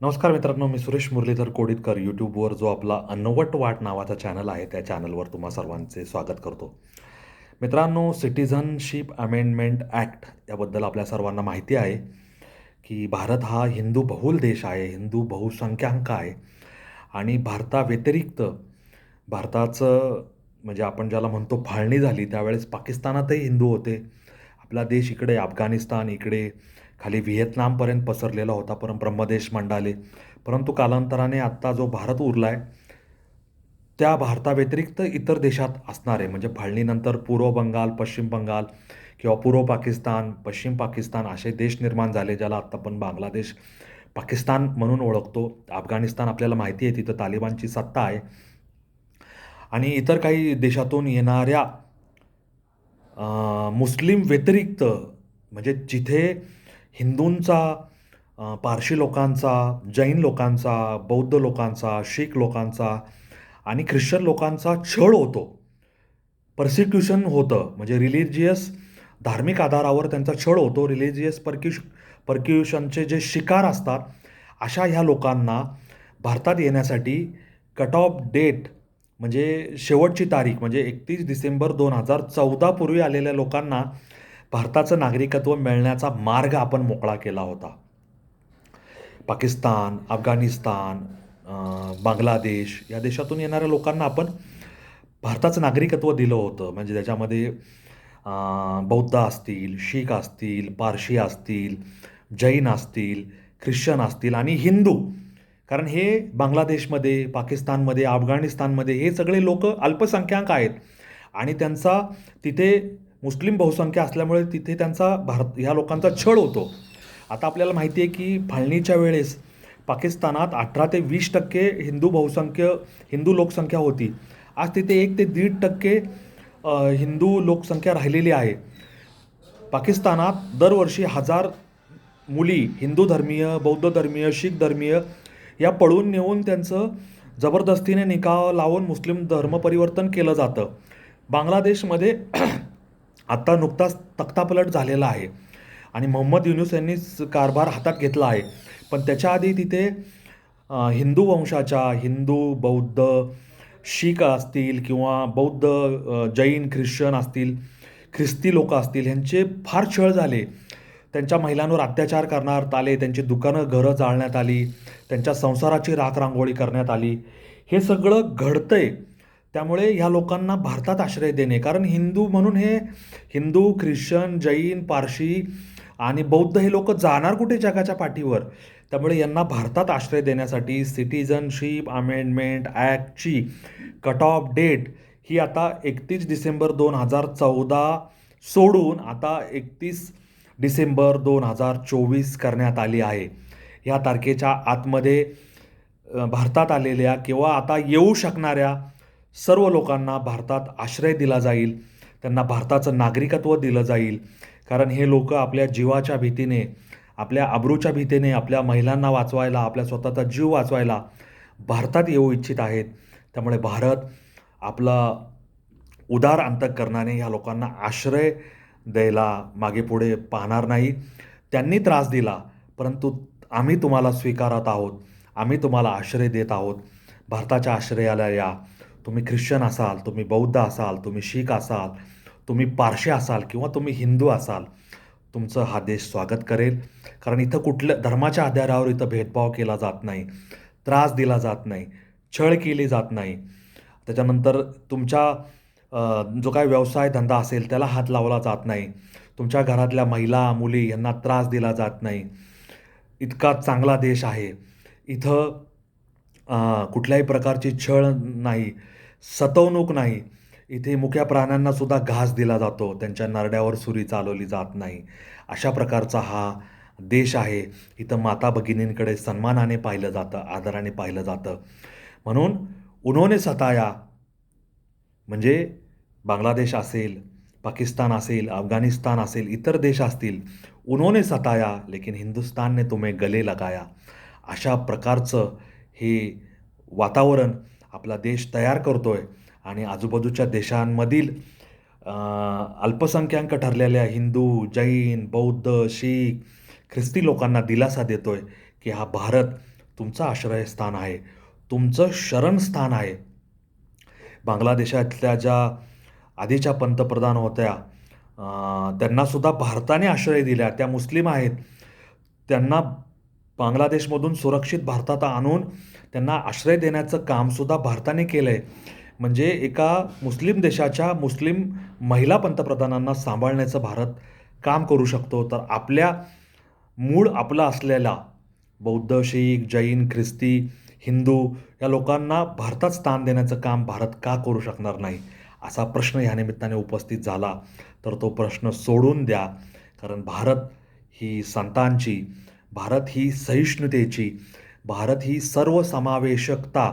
नमस्कार मित्रांनो मी सुरेश मुरलीधर कोडितकर यूट्यूबवर जो आपला अन्नवट वाट नावाचा चॅनल आहे त्या चॅनलवर तुम्हा सर्वांचे स्वागत करतो. मित्रांनो सिटिझनशिप अमेंडमेंट ॲक्ट याबद्दल आपल्या सर्वांना माहिती आहे की भारत हा हिंदू बहुल देश आहे हिंदू बहुसंख्याक आहे आणि भारताव्यतिरिक्त भारताचं म्हणजे आपण ज्याला म्हणतो फाळणी झाली त्यावेळेस पाकिस्तानातही हिंदू होते. आपला देश इकडे अफगाणिस्तान इकडे खाली व्हिएतनामपर्यंत पसरलेला होता परं ब्रह्मदेश मंडाले. परंतु कालांतराने आत्ता जो भारत उरला आहे त्या भारताव्यतिरिक्त इतर देशात असणारे म्हणजे फाळणीनंतर पूर्व बंगाल पश्चिम बंगाल किंवा पूर्व पाकिस्तान पश्चिम पाकिस्तान असे देश निर्माण झाले ज्याला आत्ता आपण बांगलादेश पाकिस्तान म्हणून ओळखतो. अफगाणिस्तान आपल्याला माहिती आहे तिथं तालिबानची सत्ता आहे. आणि इतर काही देशातून येणाऱ्या मुस्लिम व्यतिरिक्त म्हणजे जिथे हिंदूंचा पारशी लोकांचा जैन लोकांचा बौद्ध लोकांचा शीख लोकांचा आणि ख्रिश्चन लोकांचा छळ होतो. पर्सिक्युशन होतं म्हणजे रिलिजियस धार्मिक आधारावर त्यांचा छळ होतो. रिलिजियस पर्क्युश पर्क्युशनचे जे शिकार असतात अशा ह्या लोकांना भारतात येण्यासाठी कट ऑफ डेट म्हणजे शेवटची तारीख म्हणजे एकतीस डिसेंबर दोन हजार चौदापूर्वी आलेल्या लोकांना भारताचं नागरिकत्व मिळण्याचा मार्ग आपण मोकळा केला होता. पाकिस्तान अफगाणिस्तान बांगलादेश या देशातून येणाऱ्या लोकांना आपण भारताचं नागरिकत्व दिलं होतं. म्हणजे त्याच्यामध्ये बौद्ध असतील शीख असतील पारशी असतील जैन असतील ख्रिश्चन असतील आणि हिंदू. कारण हे बांगलादेशमध्ये पाकिस्तानमध्ये अफगाणिस्तानमध्ये हे सगळे लोक अल्पसंख्याक आहेत. आणि त्यांचा तिथे मुस्लिम बहुसंख्या असल्यामुळे तिथे त्यांचा भारत ह्या लोकांचा छळ होतो. आता आपल्याला माहिती आहे की फाळणीच्या वेळेस पाकिस्तानात अठरा ते वीस टक्के हिंदू बहुसंख्य हिंदू लोकसंख्या होती. आज तिथे एक ते दीड टक्के हिंदू लोकसंख्या राहिलेली आहे. पाकिस्तानात दरवर्षी हजार मुली हिंदू धर्मीय बौद्ध धर्मीय शीख धर्मीय या पळून नेऊन त्यांचं जबरदस्तीने निकाल लावून मुस्लिम धर्म परिवर्तन केलं जातं. बांगलादेशमध्ये आत्ता नुकताच तख्तापलट झालेला आहे. आणि मोहम्मद युनुस यांनीच कारभार हातात घेतला आहे. पण त्याच्या आधी तिथे हिंदू वंशाच्या हिंदू बौद्ध शीख असतील किंवा बौद्ध जैन ख्रिश्चन असतील ख्रिस्ती लोक असतील ह्यांचे फार छळ झाले. त्यांच्या महिलांवर अत्याचार करण्यात आले त्यांची दुकानं घरं जाळण्यात आली त्यांच्या संसाराची राखरांगोळी करण्यात आली. हे सगळं घडतंय. त्यामुळे ह्या लोकांना भारतात आश्रय देणे. कारण हिंदू म्हणून हे हिंदू ख्रिश्चन जैन पारशी आणि बौद्ध हे लोक जाणार कुठे जगाच्या पाठीवर? त्यामुळे यांना भारतात आश्रय देण्यासाठी सिटिझनशिप अमेंडमेंट ॲक्टची कट ऑफ डेट ही आता एकतीस डिसेंबर दोन हजार चौदा सोडून आता एकतीस डिसेंबर दोन हजार चोवीस करण्यात आली आहे. ह्या तारखेच्या आतमध्ये भारतात आलेल्या किंवा आता येऊ शकणाऱ्या सर्व लोकांना भारतात आश्रय दिला जाईल त्यांना भारताचं नागरिकत्व दिलं जाईल. कारण हे लोक आपल्या जीवाच्या भीतीने आपल्या अब्रूच्या भीतीने आपल्या महिलांना वाचवायला आपल्या स्वतःचा जीव वाचवायला भारतात येऊ इच्छित आहेत. त्यामुळे भारत आपला उदार अंतकरणाने ह्या लोकांना आश्रय द्यायला मागे पुढे पाहणार नाही. त्यांनी त्रास दिला परंतु आम्ही तुम्हाला स्वीकारत आहोत. आम्ही तुम्हाला आश्रय देत आहोत. भारताच्या आश्रयाला या. तुम्ही ख्रिश्चन असाल तुम्ही बौद्ध असाल तुम्ही शीख असाल तुम्ही पारशी असाल किंवा तुम्ही हिंदू असाल तुमचं हा देश स्वागत करेल. कारण इथं कुठल्या धर्माच्या आधारावर इथं भेदभाव केला जात नाही त्रास दिला जात नाही छळ केली जात नाही. त्याच्यानंतर तुमच्या जो काय व्यवसाय धंदा असेल त्याला हात लावला जात नाही. तुमच्या घरातल्या महिला मुली यांना त्रास दिला जात नाही. इतका चांगला देश आहे. इथं कुठल्याही प्रकारची छळ नाही सतवणूक नाही. इथे मुख्या प्राण्यांना सुद्धा घास दिला जातो. त्यांच्या नरड्यावर सुरी चालवली जात नाही. अशा प्रकारचा हा देश आहे. इथं माता भगिनींकडे सन्मानाने पाहिलं जातं आदराने पाहिलं जातं. म्हणून उन्होंने सताया. म्हणजे बांगलादेश असेल पाकिस्तान असेल अफगाणिस्तान असेल इतर देश असतील उन्होंने सताया लेकिन हिंदुस्तानने तुम्ही गले लगाया. अशा प्रकारचं हे वातावरण आपला देश तयार करतो आहे आणि आजूबाजूच्या देशांमधील अल्पसंख्याक ठरलेल्या हिंदू जैन बौद्ध शीख ख्रिस्ती लोकांना दिलासा देतो आहे की हा भारत तुमचं आश्रयस्थान आहे तुमचं शरणस्थान आहे. बांगलादेशातल्या ज्या आधीच्या पंतप्रधान होत्या त्यांनासुद्धा भारताने आश्रय दिला. त्या मुस्लिम आहेत. त्यांना बांगलादेशमधून सुरक्षित भारतात आणून त्यांना आश्रय देण्याचं कामसुद्धा भारताने केलं आहे म्हणजे एका मुस्लिम देशाच्या मुस्लिम महिला पंतप्रधानांना सांभाळण्याचं भारत काम करू शकतो. तर आपल्या मूळ आपला असलेला बौद्ध शीख जैन ख्रिस्ती हिंदू या लोकांना भारतात स्थान देण्याचं काम भारत का करू शकणार नाही? असा प्रश्न ह्या निमित्ताने उपस्थित झाला. तर तो प्रश्न सोडून द्या. कारण भारत ही संतांची भारत ही सहिष्णुतेची भारत ही सर्वसमावेशकता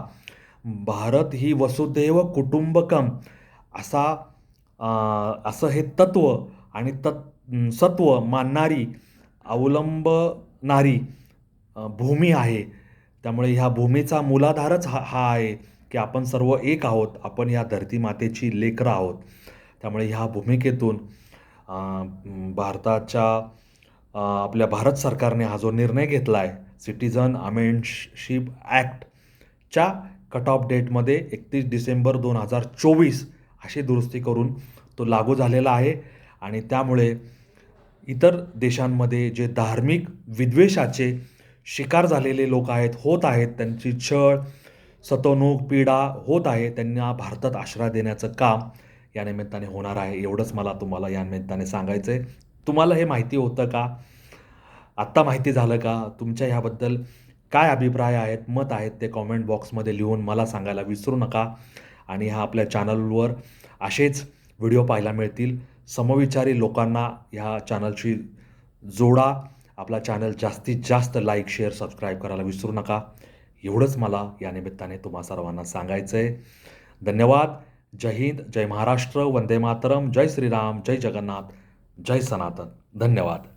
भारत ही वसुदैव कुटुंबकम असा असं हे तत्व आणि तत् सत्व मानणारी अवलंबणारी भूमी आहे. त्यामुळे ह्या भूमीचा मूलाधारच हा हा आहे की आपण सर्व एक आहोत आपण ह्या धरतीमातेची लेकरं आहोत. त्यामुळे ह्या भूमिकेतून भारताच्या आपल्या भारत सरकारने हा जो निर्णय घेतला आहे सिटिझन अमेंडशिप ॲक्टच्या कट ऑफ डेटमध्ये एकतीस डिसेंबर दोन हजार चोवीस अशी दुरुस्ती करून तो लागू झालेला आहे. आणि त्यामुळे इतर देशांमध्ये जे धार्मिक विद्वेषाचे शिकार झालेले लोक आहेत होत आहेत त्यांची छळ सतवणूक पीडा होत आहे त्यांना भारतात आश्रय देण्याचं काम या निमित्ताने होणार आहे. एवढंच मला तुम्हाला या निमित्ताने सांगायचं आहे तुम्हाला हे माहिती होतं का? आत्ता माहिती झालं का? तुमच्या ह्याबद्दल काय अभिप्राय आहेत मत आहेत ते कॉमेंट बॉक्समध्ये लिहून मला सांगायला विसरू नका. आणि ह्या आपल्या चॅनलवर असेच व्हिडिओ पाहायला मिळतील. समविचारी लोकांना ह्या चॅनलशी जोडा. आपला चॅनल जास्तीत जास्त लाईक शेअर सबस्क्राईब करायला विसरू नका. एवढंच मला या निमित्ताने तुम्हा सर्वांना सांगायचं आहे धन्यवाद. जय हिंद. जय महाराष्ट्र. वंदे मातरम. जय श्रीराम. जय जगन्नाथ. जय सनातन. धन्यवाद.